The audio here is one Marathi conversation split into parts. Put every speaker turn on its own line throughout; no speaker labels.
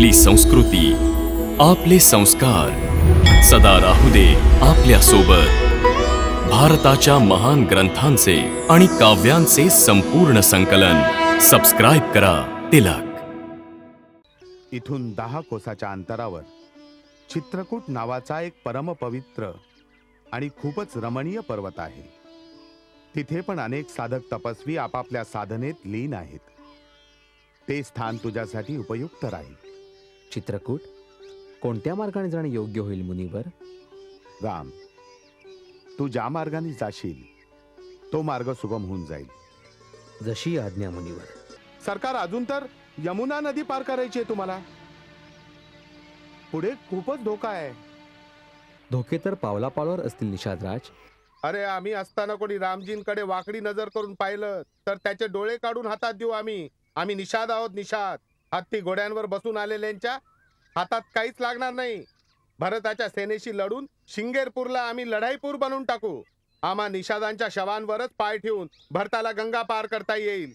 आपली संस्कृती आपले संस्कार. सदा राहू दे आपल्यासोबत भारताच्या महान ग्रंथांचे आणि काव्यांचे संपूर्ण संकलन. सबस्क्राईब करा तिलक.
इथून दहा कोसाच्या अंतरावर चित्रकूट नावाचा एक परमपवित्र आणि खूपच रमणीय पर्वत आहे. तिथे पण अनेक साधक तपस्वी आपापल्या साधनेत लीन आहेत. ते स्थान तुझ्यासाठी उपयुक्त राहील.
चित्रकूट? कोणत्या मार्गाने जाणे योग्य होईल मुनिवर?
राम तू ज्या मार्गाने जाशील तो मार्ग सुगम होऊन जाईल.
जशी आज्ञा मुनिवर.
सरकार अजून तर यमुना नदी पार करायची आहे तुम्हाला. पुढे खूपच धोका आहे.
धोके तर पावला पावलावर असतील निषादराज.
अरे आम्ही असताना कोणी रामजींकडे वाकडी नजर करून पाहिलं तर त्याचे डोळे काढून हातात देऊ आम्ही. आम्ही निषाद आहोत निषाद. हत्ती घोड्यांवर बसून आलेल्यांच्या हातात काहीच लागणार नाही. भरताच्या सेनेशी लढून शिंगेरपूरला आम्ही लढाईपूर बनवून टाकू. आम्हा निषादांच्या शवांवरच पाय ठेवून भरताला गंगा पार करता येईल.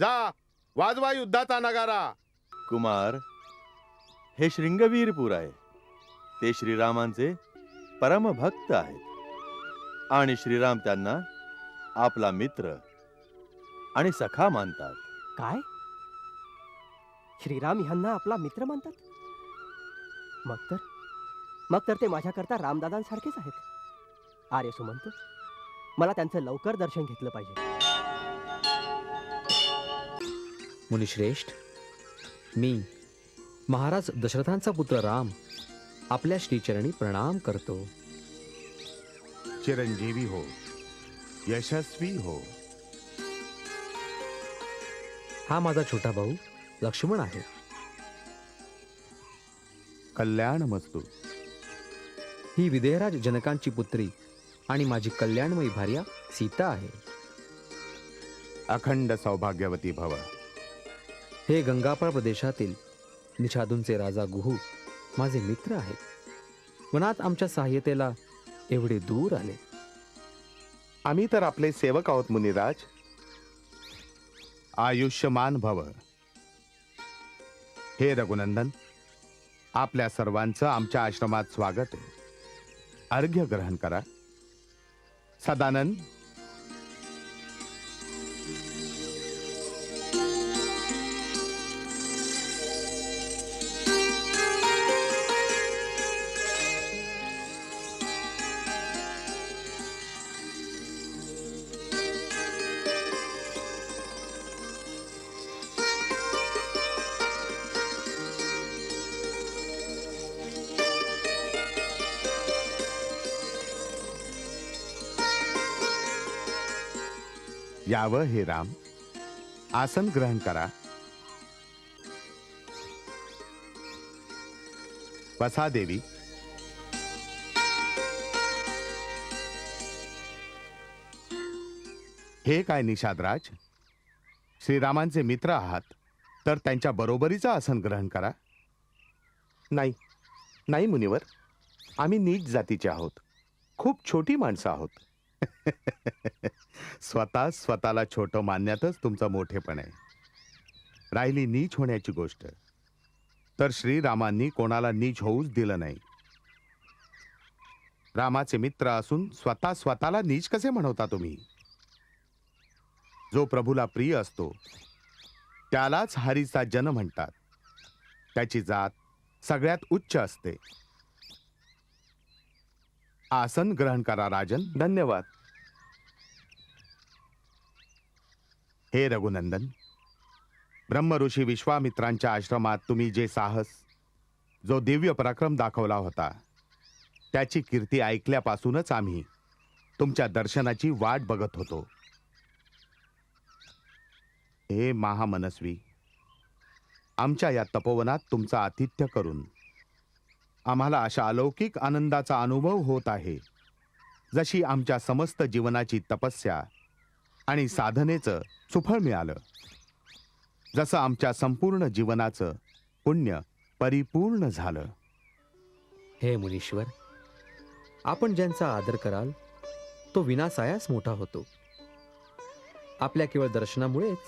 जा वाजवा युद्धाचा नगारा.
कुमार हे शृंगवीरपूर आहे. ते श्रीरामांचे परमभक्त आहेत. आणि श्रीराम त्यांना आपला मित्र आणि सखा मानतात.
काय? श्रीराम ह्यांना आपला मित्र मानतात. मग तर मग तर ते माझ्याकरता रामदादांसारखेच आहेत. आर्य सुमंत मला त्यांचं लवकर दर्शन घेतलं पाहिजे.
मुनिश्रेष्ठ मी महाराज दशरथांचा पुत्र राम आपल्या श्रीचरणी प्रणाम करतो.
चिरंजीवी हो यशस्वी हो.
हा माझा छोटा भाऊ लक्ष्मण आहे.
कल्याण मस्तू
ही विदेहराज जनकांची पुत्री आणि माझी कल्याणमयी भार्या सीता आहे.
अखंड सौभाग्यवती भव.
हे गंगापाळ प्रदेशातील निषादूंचे राजा गुहू माझे मित्र आहेत. वनात आमच्या सहाय्यतेला एवढे दूर आले.
आम्ही तर आपले सेवक आहोत मुनिराज. आयुष्यमान भव. हे रघुनंदन आपल्या सर्वांचं आमच्या आश्रमात स्वागत आहे. अर्घ्य ग्रहण करा. सदानंद यावं हे राम. आसन ग्रहण करा. बसा देवी. हे काय निषादराज? श्रीरामांचे मित्र आहात तर त्यांच्या बरोबरीचं आसन ग्रहण करा. नाही नाही मुनिवर. आम्ही नीच जातीचे आहोत. खूप छोटी माणसं आहोत. स्वतः स्वतःला छोटं मानण्यातच तुमचं मोठेपण आहे. राहिली नीच होण्याची गोष्ट. तर श्रीरामांनी कोणाला नीच होऊच दिलं नाही. रामाचे मित्र असून स्वतः स्वतःला नीच कसे म्हणवता तुम्ही? जो प्रभूला प्रिय असतो त्यालाच हरीचा जन म्हणतात. त्याची जात सगळ्यात उच्च असते. आसन ग्रहण करा राजन. धन्यवाद. हे रघुनंदन ब्रह्मऋषी विश्वामित्रांच्या आश्रमात तुम्ही जे साहस जो दिव्य पराक्रम दाखवला होता त्याची कीर्ती ऐकल्यापासूनच आम्ही तुमच्या दर्शनाची वाट बघत होतो. हे महामनस्वी आमच्या या तपोवनात तुमचं आतिथ्य करून आम्हाला अशा अलौकिक आनंदाचा अनुभव होत आहे जशी आमच्या समस्त जीवनाची तपस्या आणि साधनेचं सुफळ मिळालं. जसं आमच्या संपूर्ण जीवनाचं पुण्य परिपूर्ण झालं.
हे मुनीश्वर आपण ज्यांचा आदर कराल तो विनासायास मोठा होतो. आपल्या केवळ दर्शनामुळेच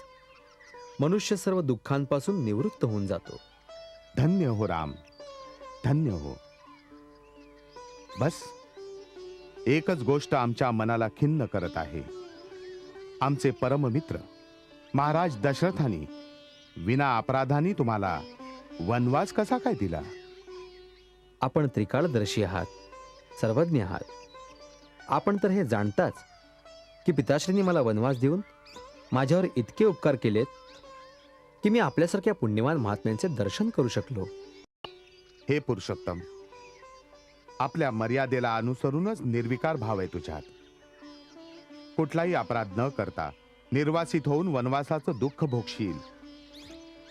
मनुष्य सर्व दुःखांपासून निवृत्त होऊन जातो.
धन्य हो राम धन्य हो. बस एकच गोष्ट आमच्या मनाला खिन्न करत आहे. आमचे परममित्र. महाराज दशरथानी विना अपराधानी तुम्हाला वनवास कसा काय दिला?
आपण त्रिकाळदर्शी आहात सर्वज्ञ आहात. आपण तर हे जाणताच की पिताश्रींनी मला वनवास देऊन माझ्यावर इतके उपकार केलेत की मी आपल्यासारख्या पुण्यवान महात्म्यांचे दर्शन करू शकलो.
हे पुरुषोत्तम आपल्या मर्यादेला अनुसरूनच निर्विकार भाव आहे तुझ्यात. कुठलाही अपराध न करता निर्वासित होऊन वनवासाचं दुःख भोगशील.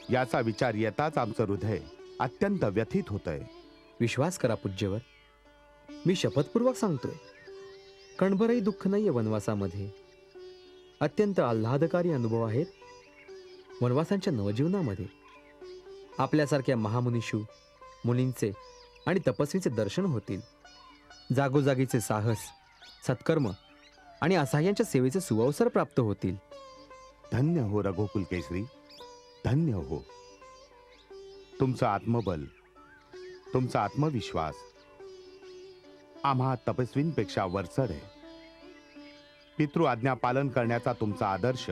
याचा विचार येताच आमचं हृदय अत्यंत व्यथित होतंय.
विश्वास करा पूज्यवर. मी शपथपूर्वक सांगतोय. कणभरही दुःख नाहीये वनवासामध्ये. अत्यंत आल्हादकारी अनुभव आहेत वनवासांच्या नवजीवनामध्ये. आपल्यासारख्या महामुनिषू मुनींचे आणि तपस्वीचे दर्शन होतील. जागोजागीचे साहस सत्कर्म आणि असहाय्यांच्या सेवेचे सुअवसर प्राप्त होतील.
धन्य हो रघोकुल केसरी. धन्य हो. तुमचं आत्मबल तुमचा आत्मविश्वास आम्हा तपस्वींपेक्षा वरचढ आहे. पितृ आज्ञा पालन करण्याचा तुमचा आदर्श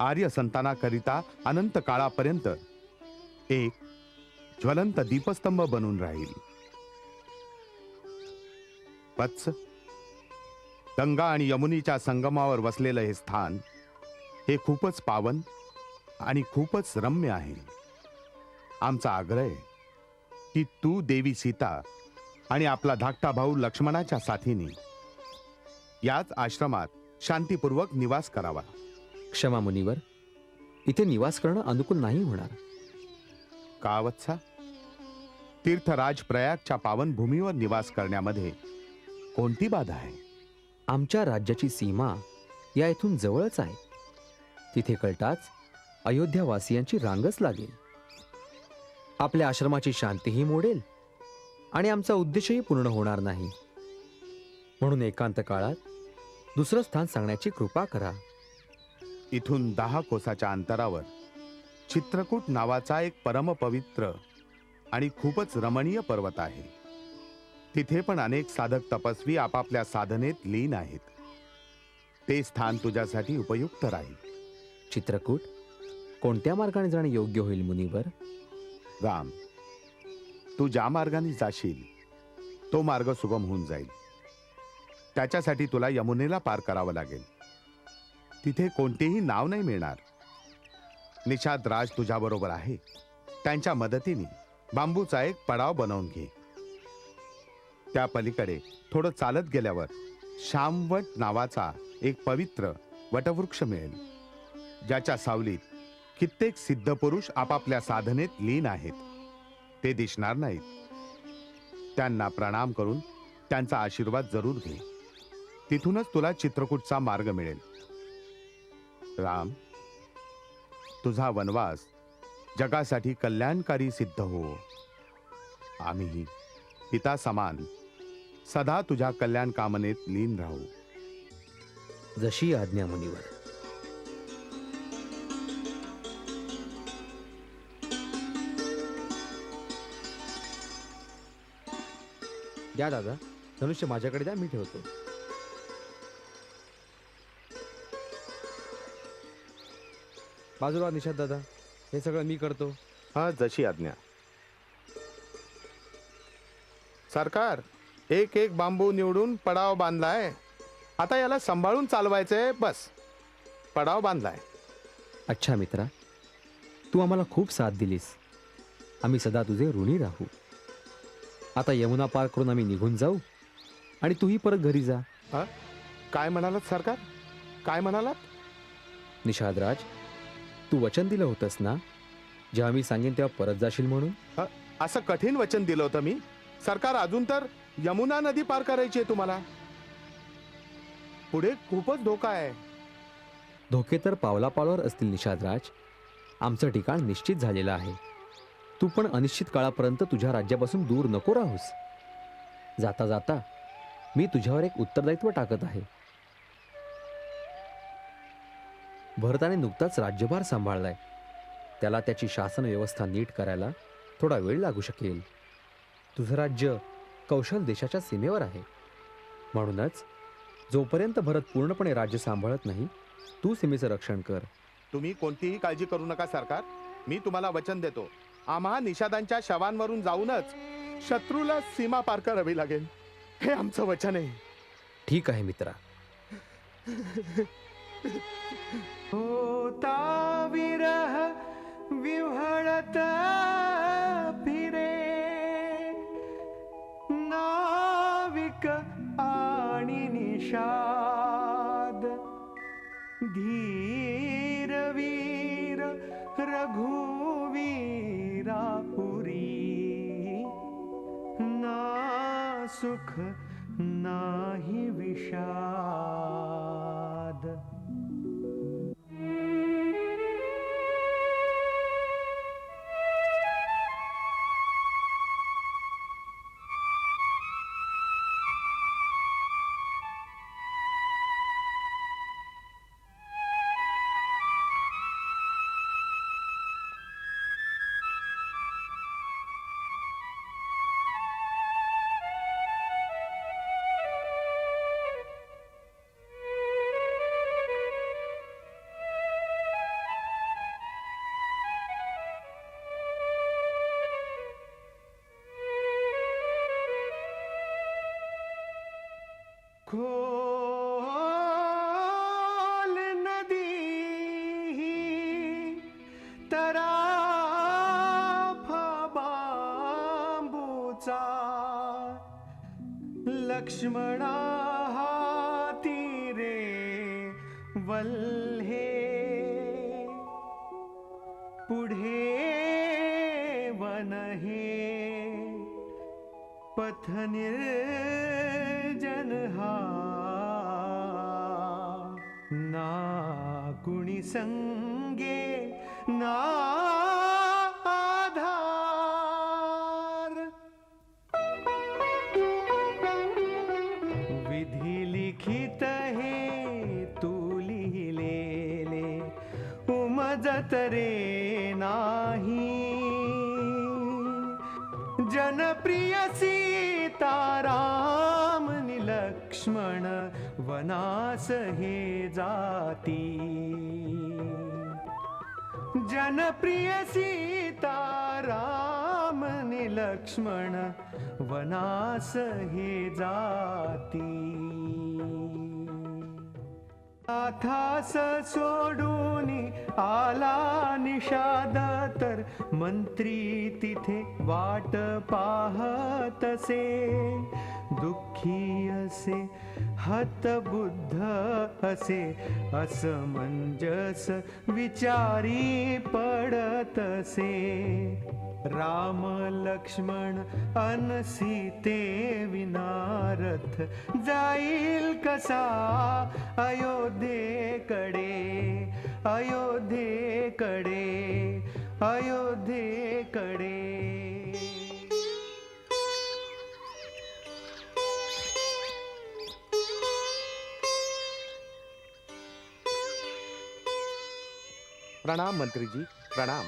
आर्य संतानाकरिता अनंत काळापर्यंत एक ज्वलंत दीपस्तंभ बनून राहील. वत्स गंगा आणि यमुनीच्या संगमावर वसलेलं हे स्थान हे खूपच पावन आणि खूपच रम्य आहे. आमचा आग्रह आहे की तू देवी सीता आणि आपला धाकटा भाऊ लक्ष्मणाच्या साथीने याच आश्रमात शांतीपूर्वक निवास करावा.
क्षमा मुनीवर इथे निवास करणं अनुकूल नाही होणार.
का वत्सा तीर्थराज प्रयागच्या पावनभूमीवर निवास करण्यामध्ये कोणती बाधा आहे?
आमच्या राज्याची सीमा या इथून जवळच आहे. तिथे कळताच अयोध्यावासियांची रांगच लागेल. आपल्या आश्रमाची शांतीही मोडेल आणि आमचा उद्देशही पूर्ण होणार नाही. म्हणून एकांत काळात दुसरं स्थान सांगण्याची कृपा करा.
इथून दहा कोसाच्या अंतरावर चित्रकूट नावाचा एक परमपवित्र आणि खूपच रमणीय पर्वत आहे. तिथे पण अनेक साधक तपस्वी आपापल्या साधनेत लीन आहेत. ते स्थान तुझ्यासाठी उपयुक्त राहील.
चित्रकूट कोणत्या मार्गाने जाणे योग्य होईल मुनीवर?
राम तू ज्या मार्गाने जाशील तो मार्ग सुगम होऊन जाईल. त्याच्यासाठी तुला यमुनेला पार करावं लागेल. तिथे कोणतेही नाव नाही मिळणार. निषाद राज तुझ्याबरोबर आहे. त्यांच्या मदतीने बांबूचा एक पडाव बनवून घे. त्या पलीकडे थोडं चालत गेल्यावर श्यामवट नावाचा एक पवित्र वटवृक्ष मिळेल. ज्याच्या सावलीत कित्येक सिद्ध पुरुष आपापल्या साधनेत लीन आहेत. ते दिसणार नाहीत. त्यांना प्रणाम करून त्यांचा आशीर्वाद जरूर घे. तिथूनच तुला चित्रकूटचा मार्ग मिळेल. राम तुझा वनवास जगासाठी कल्याणकारी सिद्ध हो. आम्ही पिता समान सदा तुझ्या कल्याण कामनेत लीन राहू.
जशी आज्ञा मुनीवर. द्या दादा धनुष्य माझ्याकडे द्या मी ठेवतो. बाजूला निषाद दादा हे सगळं मी करतो.
हा जशी आज्ञा. सरकार एक एक बांबू निवडून पडाव बांधलाय. आता याला सांभाळून चालवायचंय बस. पडाव बांधलाय.
अच्छा मित्रा. तू आम्हाला खूप साथ दिलीस. आम्ही सदा तुझे ऋणी राहू. आता यमुना पार करून आम्ही निघून जाऊ आणि तूही परत घरी जा.
काय म्हणालात सरकार? काय म्हणालात?
निषादराज तू वचन दिलं होतंस ना? जेव्हा मी सांगेन तेव्हा परत जाशील म्हणून?
असं कठीण वचन दिलं होतं मी. सरकार अजून तर यमुना नदी पार करायची आहे तुम्हाला. पुढे खूपच धोका आहे.
धोके तर पावलापावलावर असतील निषादराज. आमचं ठिकाण निश्चित झालेलं आहे. तू पण अनिश्चित काळापर्यंत तुझ्या राज्यापासून दूर नको राहूस. जाता जाता मी तुझ्यावर एक उत्तरदायित्व टाकत आहे. भरताने नुकताच राज्यभार सांभाळलाय. त्याला त्याची शासन व्यवस्था नीट करायला थोडा वेळ लागू शकेल. तुझं राज्य कौशल देशाच्या सीमेवर आहे. म्हणूनच जोपर्यंत भरत पूर्णपणे राज्य सांभाळत नाही तू सीमेचं रक्षण कर.
तुम्ही कोणतीही काळजी करू नका सरकार. मी तुम्हाला वचन देतो. आम्हा निषादांच्या शवांवरून जाऊनच शत्रूला सीमा पार करावी लागेल. हे आमचं वचन आहे.
ठीक आहे मित्रा.
होता विरह विव्हळत निषाद धीरवीर रघुवीरापुरी। ना सुख ना ही विषाद। खोल नदी तराफा बांबूचा लक्ष्मणा हाती रे वल्हे. पुढे वनहे. पथनिर हा. ना कुणी संगे ना आधार. विधी लिखित हे तू लिहिलेले उमजत रे नाही. जनप्रिय सीताराम नि लक्ष्मण वनास हे जाती. जनप्रिय सीता राम लक्ष्मण वनास हे जाती. नाथास सोडून आला निषाद तर मंत्री तिथे वाट पाहतसे दुःखी असे हतबुद्ध असे असमंजस विचारी पडतसे राम लक्ष्मण अन सीते विनारथ जाईल कसा? अयो अयोध्येकडे अयोध्येकडे अयोध्येकडे.
प्रणाम मंत्रीजी प्रणाम.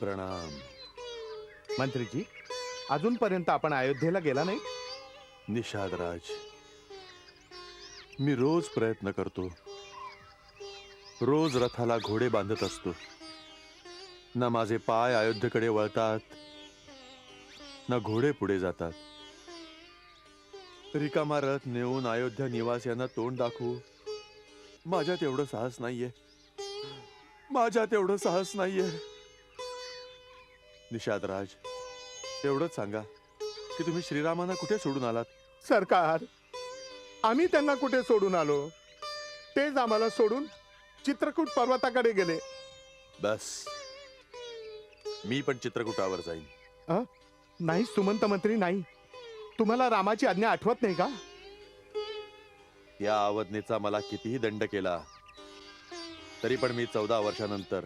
प्रणाम.
मंत्रीजी अजूनपर्यंत आपण अयोध्येला गेला नाही?
निषादराज. मी रोज प्रयत्न करतो. रोज रथाला घोडे बांधत असतो. ना माझे पाय अयोध्येकडे वळतात ना घोडे पुढे जातात. रिकामा रथ नेऊन अयोध्या निवासियांना तोंड दाखवू. माझ्यात एवढं साहस नाहीये. माझ्यात एवढं साहस नाहीये. निषादराज एवढंच सांगा की तुम्ही श्रीरामांना कुठे सोडून आलात?
सरकार आम्ही त्यांना कुठे सोडून आलो? तेच आम्हाला सोडून चित्रकूट पर्वताकडे गेले.
बस. मी पण चित्रकूटावर जाईन.
नाही सुमंत मंत्री नाही. तुम्हाला रामाची आज्ञा आठवत नाही का?
या आवदनेचा मला कितीही दंड केला तरी पण मी चौदा वर्षानंतर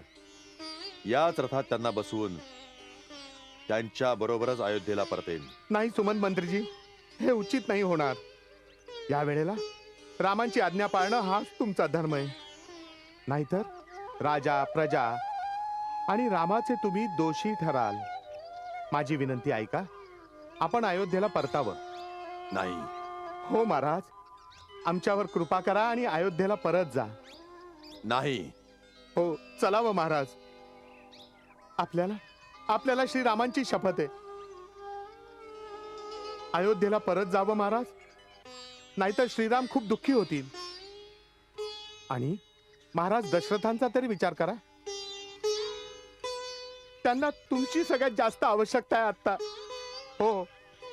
याच रथात त्यांना बसवून त्यांच्या बरोबरच अयोध्येला परतेन.
नाही सुमंत मंत्रीजी हे उचित नाही होणार. या वेळेला रामांची आज्ञा पाळणं हाच तुमचा धर्म आहे. नाहीतर राजा प्रजा आणि रामाचे तुम्ही दोषी ठराल. माझी विनंती ऐका आपण अयोध्येला परतावं.
नाही.
हो महाराज. आमच्यावर कृपा करा आणि अयोध्येला परत जा.
नाही.
हो चलावं महाराज. आपल्याला आपल्याला श्रीरामांची शपथ आहे. अयोध्येला परत जावं महाराज? नाहीतर श्रीराम खूप दुःखी होतील. आणि महाराज दशरथांचा तरी विचार करा. त्यांना तुमची सगळ्यात जास्त आवश्यकता आहे आता हो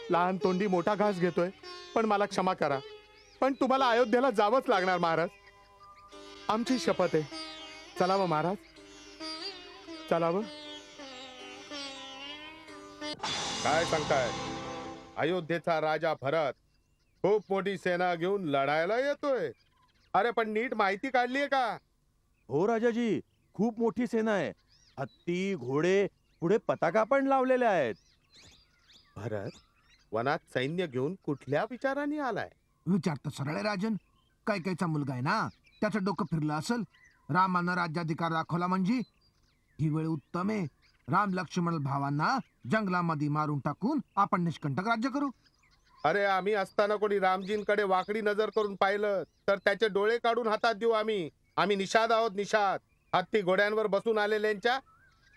लहान तोंडी मोठा घास घेतोय पण मला क्षमा करा. पण तुम्हाला अयोध्येला जावंच लागणार महाराज. आमची शपथ आहे. चलावं महाराज. चलावं. काय सांगताय? अयोध्येचा राजा भरत खूप मोठी सेना घेऊन लढायला येतोय. अरे पण नीट माहिती काढलीये का?
हो राजाजी खूप मोठी सेना आहे. हत्ती घोडे पुढे पताका पण लावलेल्या आहेत.
भरत वनात सैन्य घेऊन कुठल्या विचाराने आलाय?
विचारतं सरळ आहे राजन. कैकेचा मुलगा आहे ना? त्याचं डोकं फिरलं असेल. रामानं राज्याधिकार दाखवला म्हणजे? ही वेळ उत्तम आहे. राम लक्ष्मण भावांना जंगलामध्ये मारून टाकून आपण निष्कंटक राज्य करू.
अरे आम्ही असताना कोणी रामजींकडे वाकडी नजर करून पाहिलं तर त्याचे डोळे काढून हातात देऊ आम्ही. आम्ही निषाद आहोत निषाद. हत्ती घोड्यांवर बसून आलेल्यांच्या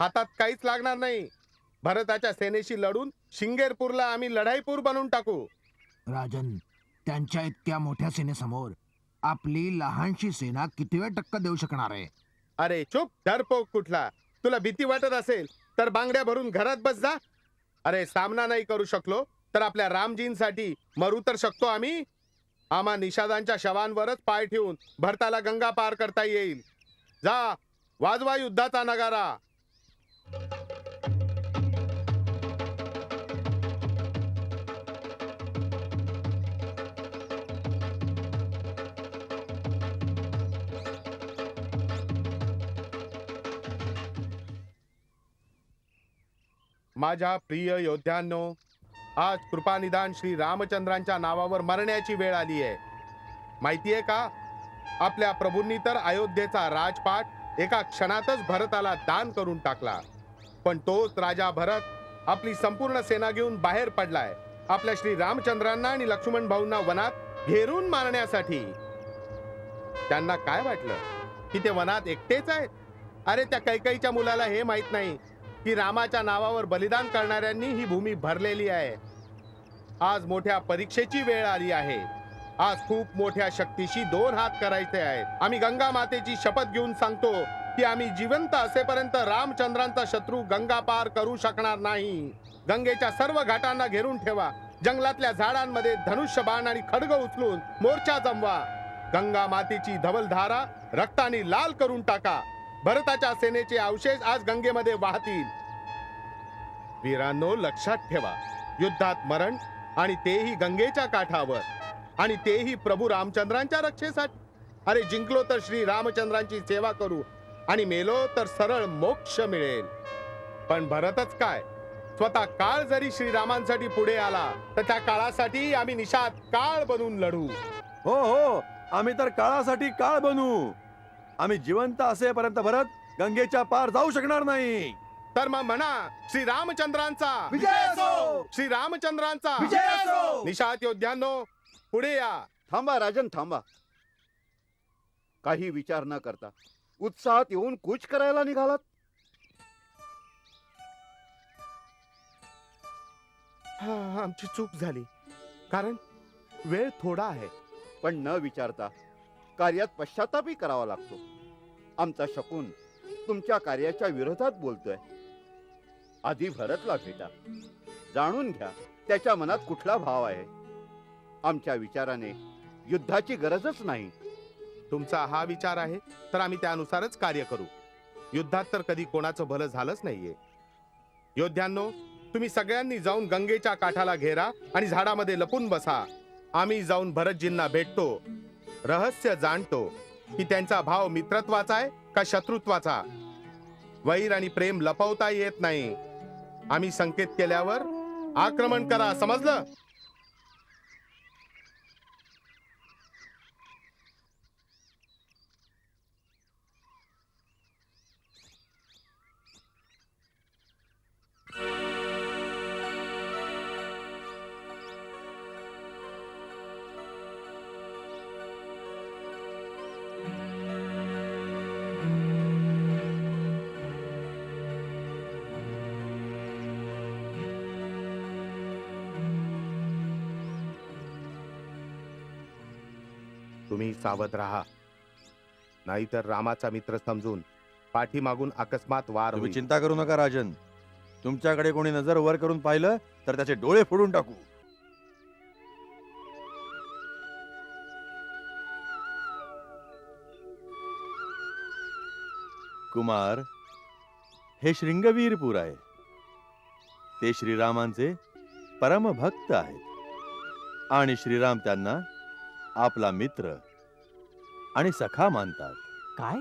हातात काहीच लागणार नाही. भरताच्या सेनेशी लढून शिंगेरपूरला आम्ही लढाईपूर बनवून टाकू.
राजन त्यांच्या इतक्या मोठ्या सेनेसमोर आपली लहानशी सेना किती वेळ टक्क देऊ शकणार आहे?
अरे चुप डरपोक कुठला. तुला भीती वाटत असेल तर बांगड्या भरून घरात बस जा. अरे सामना नाही करू शकलो. तर आपल्या रामजींसाठी मरू तर शकतो आम्ही? आम्हा निषादांच्या शवांवरच पाय ठेवून भरताला गंगा पार करता येईल. जा वाजवा युद्धाचा नगारा. माझ्या प्रिय योद्ध्यांनो आज कृपानिदान श्री रामचंद्रांच्या नावावर मरण्याची वेळ आली आहे. माहितीये का? आपल्या प्रभूंनी तर अयोध्येचा राजपाट एका क्षणातच भरताला दान करून टाकला. पण तोच राजा भरत आपली संपूर्ण सेना घेऊन बाहेर पडलाय. आपल्या श्री रामचंद्रांना आणि लक्ष्मण भाऊंना वनात घेरून मारण्यासाठी. त्यांना काय वाटलं? की ते वनात एकटेच आहेत? अरे त्या कैकईच्या मुलाला हे माहीत नाही. की रामाच्या नावावर बलिदान करणाऱ्यांनी ही भूमी भरलेली आहे. आज मोठ्या परीक्षेची वेळ आली आहे. आज खूप मोठ्या शक्तीशी दोन हात करायचे आहेत. आम्ही गंगा मातेची शपथ घेऊन सांगतो की आम्ही जिवंत असेपर्यंत रामचंद्रांचा शत्रू गंगा पार करू शकणार नाही. गंगेच्या सर्व घाटांना घेरून ठेवा. जंगलातल्या झाडांमध्ये धनुष्य बाण आणि खडग उचलून मोर्चा जमवा. गंगा मातेची धवलधारा रक्ताने लाल करून टाका. भरताच्या सेनेचे अवशेष आज गंगेमध्ये वाहतील. वीरांनो लक्षात ठेवा. युद्धात मरण आणि तेही गंगेच्या काठावर आणि तेही प्रभू रामचंद्रांच्या रक्षेसाठी. अरे जिंकलो तर श्री रामचंद्रांची सेवा करू आणि मेलो तर सरळ मोक्ष मिळेल. पण भरतच काय? स्वतः काळ जरी श्रीरामांसाठी पुढे आला तर त्या काळासाठी आम्ही निषाद काळ बनून लढू.
हो हो. आम्ही तर काळासाठी काळ बनू. आम्ही जिवंत असेपर्यंत भरत गंगेच्या पार जाऊ शकणार नाही.
तर मग म्हणा श्री रामचंद्रांचा.
विजय असो!
श्री रामचंद्रांचा.
विजय असो!
निषाद योद्ध्यांनो पुढे या.
थांबा राजन थांबा. काही विचार न करता उत्साहात येऊन कूच करायला निघालात?
हा, आमची चूक झाली. कारण वेळ थोडा आहे.
पण न विचारता कार्यात पश्चातापही करावा लागतो. आमचा शकून तुमच्या कार्याच्या विरोधात बोलतोय. आधी भरतला भेटा. जाणून घ्या त्याच्या मनात कुठला भाव आहे? आमच्या विचाराने युद्धाची गरजच नाही.
तुमचा हा विचार आहे तर आम्ही त्यानुसारच कार्य करू. युद्धात तर कधी कोणाचं भलं झालंच नाहीये. योद्ध्यांनो तुम्ही सगळ्यांनी जाऊन गंगेच्या काठाला घेरा आणि झाडामध्ये लपून बसा. आम्ही जाऊन भरतजींना भेटतो. रहस्य जाणतो. की त्यांचा भाव मित्रत्वाचा आहे का शत्रुत्वाचा? वैर आणि प्रेम लपवता येत नाही. आम्ही संकेत केल्यावर आक्रमण करा समजलं? सावध राहा. नाहीतर रामाचा मित्र समजून पाठीमागून अकस्मात वार
तुम्ही
होईल.
चिंता करू नका राजन. तुमच्याकडे कोणी नजर वर करून पाहिलं तर त्याचे डोळे फोडून टाकू. कुमार हे शृंगवीरपूर आहे. ते श्रीरामांचे परमभक्त आहेत. आणि श्रीराम त्यांना आपला मित्र आणि सखा मानतात.
काय?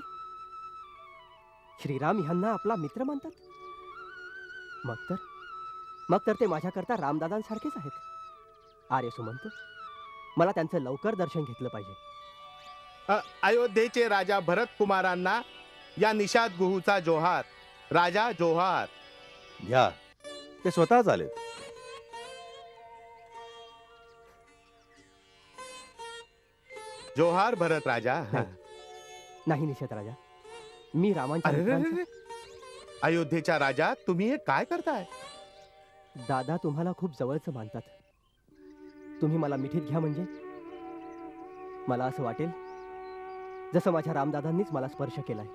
श्रीराम ह्यांना आपला मित्र मानतात? मग तर मग तर ते माझ्याकरता रामदादांसारखेच आहेत. आर्य सुमंत मला त्यांचं लवकर दर्शन घेतलं पाहिजे.
अ, अयोध्येचे राजा भरत कुमारांना या निषाद गुहूचा जोहार राजा जोहार.
घ्या. ते स्वतःच आले
जोहार भरत राजा.
नाही. निषेध राजा. मी रामांच्या
अरे
मित्रांचा-.
अयोध्येच्या राजा तुम्ही हे काय करताय?
दादा तुम्हाला खूप जवळचं मानतात. तुम्ही मला मिठीत घ्या म्हणजे? मला असं वाटेल जसं माझ्या रामदादांनीच मला स्पर्श केलाय.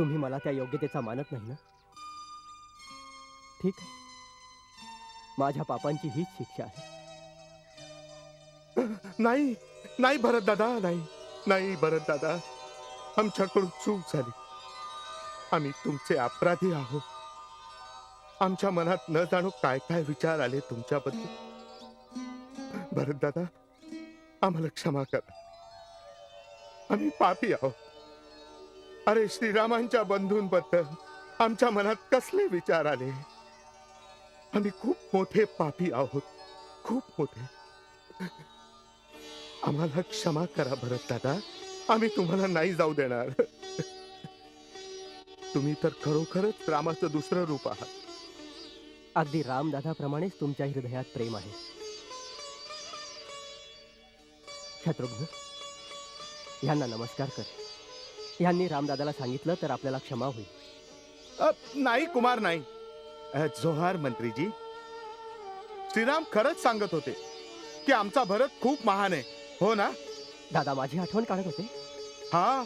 तुम्ही मला त्या योग्यतेचा मानत नाही ना? ठीक आहे. माझ्या पापांची हीच शिक्षा आहे.
नाही नाही भरत दादा नाही नाही भरत दादा. आमच्याकडून चूक झाली. आम्ही तुमचे अपराधी आहोत. आमच्या मनात न जाणू काय काय विचार आले तुमच्याबद्दल. भरत दादा आम्हाला क्षमा करा. आम्ही पापी आहोत. अरे श्रीरामांच्या बंधूंबद्दल आमच्या मनात कसले विचार आले? आम्ही खूप मोठे पापी आहोत. खूप मोठे. आम्हाला क्षमा करा भरत दादा. आम्ही तुम्हाला नाही जाऊ देणार. तुम्ही तर खरोखरच रामाचं दुसरं रूप आहात.
अगदी रामदादाप्रमाणेच तुमच्या हृदयात प्रेम आहे. शत्रुघ्न यांना नमस्कार कर. ह्यांनी रामदादाला सांगितलं तर आपल्याला क्षमा होईल.
अ, नाही कुमार नाही. अ, जोहार मंत्रीजी श्रीराम खरंच सांगत होते की आमचा भरत खूप महान आहे हो ना?
दादा माझी आठवण काढत होते?
हा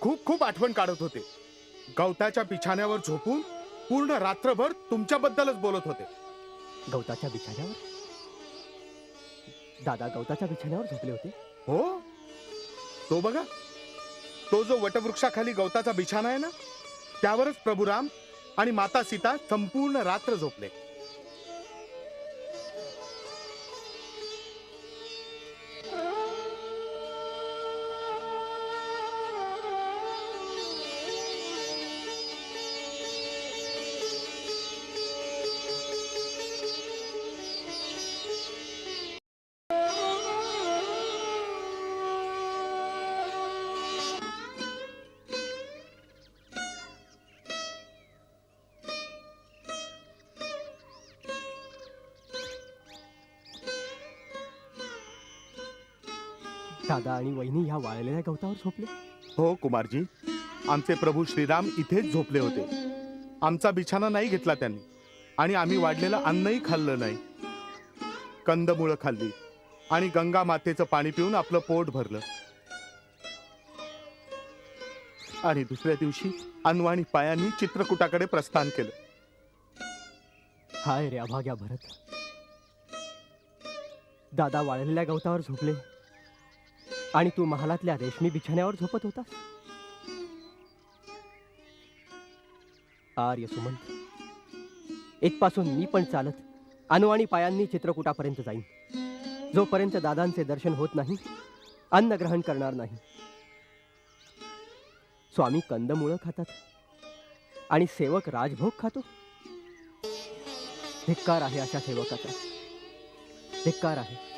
खूप खूप आठवण काढत होते. गवताच्या बिछाण्यावर झोपून पूर्ण रात्रभर तुमच्याबद्दलच बोलत होते.
गवताच्या बिछाण्यावर? दादा गवताच्या बिछाण्यावर झोपले होते?
हो? तो बघा. तो जो वटवृक्षाखाली गवताचा बिछाना आहे ना त्यावरच प्रभुराम आणि माता सीता संपूर्ण रात्र झोपले.
दादा आणि वहिनी ह्या वाळलेल्या गवतावर झोपले?
हो कुमारजी. आमचे प्रभू श्रीराम इथेच झोपले होते. आमचा बिछाना नाही घेतला त्यांनी. आणि आम्ही वाढलेलं अन्नही खाल्लं नाही. कंदमुळं खाल्ली. आणि गंगा मातेचं पाणी पिऊन आपलं पोट भरलं. आणि दुसऱ्या दिवशी अनवाणी पायांनी चित्रकूटाकडे प्रस्थान केलं.
हाय रे अभाग्या भरत. दादा वाळलेल्या गवतावर झोपले. आणि तू महालातल्या रेशमी बिछाण्यावर झोपत होतास? आर्य सुमंत इथपासून मी पण चालत अनुवाणी पायांनी चित्रकूटापर्यंत जाईन. जोपर्यंत दादांचे दर्शन होत नाही अन्न ग्रहण करणार नाही. स्वामी कंदमुळं खातात आणि सेवक राजभोग खातो. धिक्कार आहे अशा सेवकाचा. धिक्कार आहे.